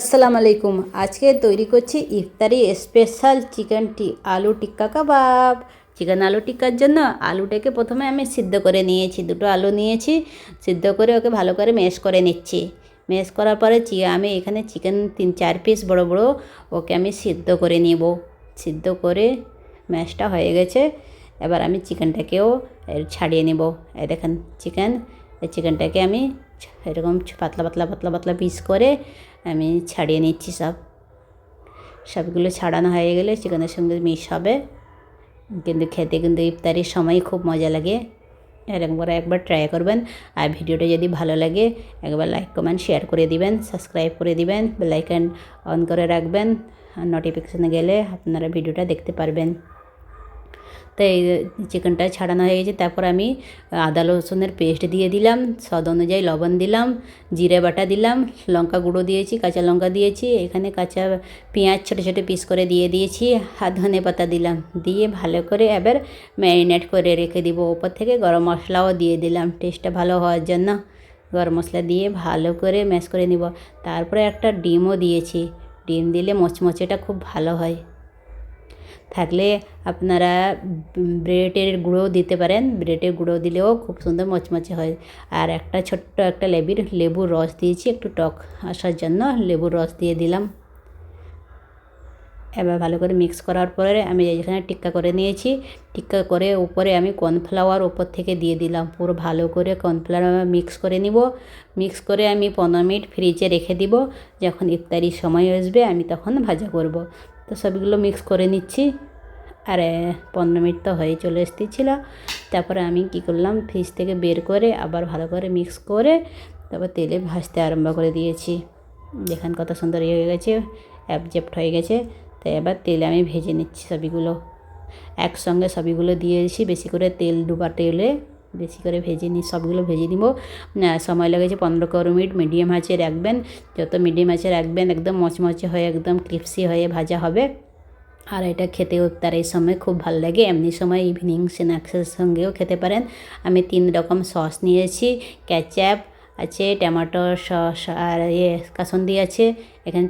আসসালামু আলাইকুম। আজকে তৈরি করছি ইফতারি স্পেশাল চিকেন টি, আলু টিক্কা কাবাব। চিকেন আলু টিক্কার জন্য আলুটাকে প্রথমে আমি সিদ্ধ করে নিয়েছি, দুটো আলু নিয়েছি, সিদ্ধ করে ওকে ভালো করে ম্যাশ করে নিচ্ছি। ম্যাশ করার পরে আমি এখানে চিকেন তিন চার পিস বড় বড় ওকে আমি সিদ্ধ করে নেব। সিদ্ধ করে ম্যাশটা হয়ে গেছে। এবার আমি চিকেনটাকেও ছাড়িয়ে নেব। এই দেখেন, চিকেন, এই চিকেনটাকে আমি এরকম পাতলা পাতলা পাতলা পাতলা পিস করে আমি ছাড়িয়ে নিচ্ছি সব। সবগুলো ছাড়ানো হয়ে গেলে চিকেনের সঙ্গে মিক্স হবে। কিন্তু খেতে কিন্তু ইফতারির সময় খুব মজা লাগে। এরকমবার একবার ট্রাই করবেন। আর ভিডিওটা যদি ভালো লাগে, একবার লাইক কমেন্ট শেয়ার করে দিবেন সাবস্ক্রাইব করে দিবেন বেলাইকন অন করে রাখবেন। আর নোটিফিকেশানে গেলে আপনারা ভিডিওটা দেখতে পারবেন। তো এই চিকেনটা ছাড়ানো হয়ে গেছে। তারপর আমি আদা রসুনের পেস্ট দিয়ে দিলাম, স্বাদ অনুযায়ী লবণ দিলাম, জিরে বাটা দিলাম, লঙ্কা গুঁড়ো দিয়েছি, কাঁচা লঙ্কা দিয়েছি, এখানে কাঁচা পেঁয়াজ ছোটো ছোটো পিস করে দিয়ে দিয়েছি, আর ধনে পাতা দিলাম, দিয়ে ভালো করে এবার ম্যারিনেট করে রেখে দিব ওপর থেকে, গরম মশলাও দিয়ে দিলাম টেস্টটা ভালো হওয়ার জন্য। গরম মশলা দিয়ে ভালো করে ম্যাশ করে নিব। তারপরে একটা ডিমও দিয়েছি, ডিম দিলে মচমচেটা খুব ভালো হয়। থাকলে আপনারা ব্রেডের গুঁড়ো দিতে পারেন। ব্রেডের গুঁড়ো দিলেও খুব সুন্দর মচমচে হয়। আর একটা ছোট্ট একটা লেবির, লেবুর রস দিয়েছি, একটু টক আসার জন্য। লেবুর রস দিয়ে দিলাম। এবার ভালো করে মিক্স করার পরে আমি এখানে টিক্কা করে নিয়েছি। টিক্কা করে উপরে আমি কর্নফ্লাওয়ার উপর থেকে দিয়ে দিলাম। পুরো ভালো করে কর্নফ্লাওয়ার মিক্স করে নিব। মিক্স করে আমি পনেরো মিনিট ফ্রিজে রেখে দিব। যখন ইফতারির সময় আসবে আমি তখন ভাজা করব। তো সবগুলো মিক্স করে নিচ্ছি। আর পনেরো মিনিট তো হয়ে চলে এসতেছিল তারপরে আমি কি করলাম ফ্রিজ থেকে বের করে আবার ভালো করে মিক্স করে তারপর তেলে ভাজতে আরম্ভ করে দিয়েছি। দেখেন কত সুন্দর ইয়ে হয়ে গেছে অ্যাবজেপ্ট হয়ে গেছে। তো এবার তেলে আমি ভেজে নিচ্ছি সবগুলো। একসঙ্গে সবগুলো দিয়েছি, বেশি করে তেল ডুবা তেলে বেশি করে ভেজে নিই সবগুলো ভেজে নিব। সময় লেগেছে পনেরো কুড়ি মিনিট, মিডিয়াম আঁচে রাখবেন। যত মিডিয়াম আঁচে রাখবেন, একদম মচমচে হয়ে, একদম ক্রিপসি হয়ে ভাজা হবে। আর এটা খেতে তার এই সময় খুব ভালো লাগে। এমনি সময় ইভিনিং স্ন্যাক্সের সঙ্গেও খেতে পারেন। আমি তিন রকম সস নিয়েছি। ক্যাচাপ আছে টমেটো সস আর ইয়ে কাসন্দি আছে। এখানে